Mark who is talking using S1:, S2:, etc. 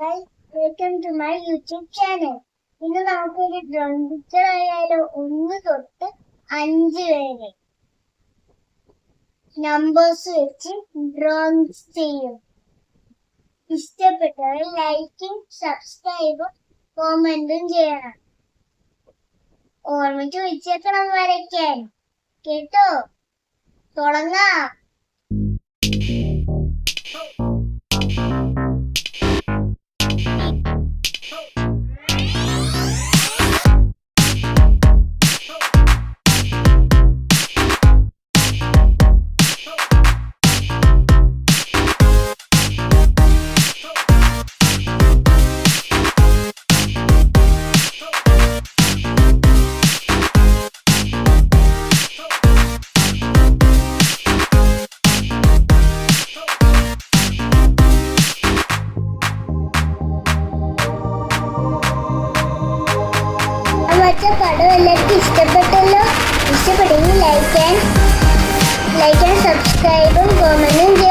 S1: Hi welcome to my YouTube channel ഇന്ന് നമുക്കൊരു drawing picture ആയാലോ? ഒന്ന് തൊട്ട് അഞ്ച് വരെ. നമ്പേഴ്സ് വെച്ച് ഡ്രോയിങ്സ് ചെയ്യും. ഇഷ്ടപ്പെട്ടവർ ലൈക്കും സബ്സ്ക്രൈബും കോമെന്റും ചെയ്യണം. ഓർമ്മിച്ച് വെച്ചേക്കണം വരയ്ക്കാൻ. കേട്ടോ? തുടങ്ങാം. കാഴ്ച പടം എല്ലാവർക്കും ഇഷ്ടപ്പെട്ടല്ലോ. ഇഷ്ടപ്പെട്ടെങ്കിൽ ലൈക്ക് ആൻഡ് ലൈക്ക് ആൻഡ് സബ്സ്ക്രൈബും കോമന്റും ചെയ്യും.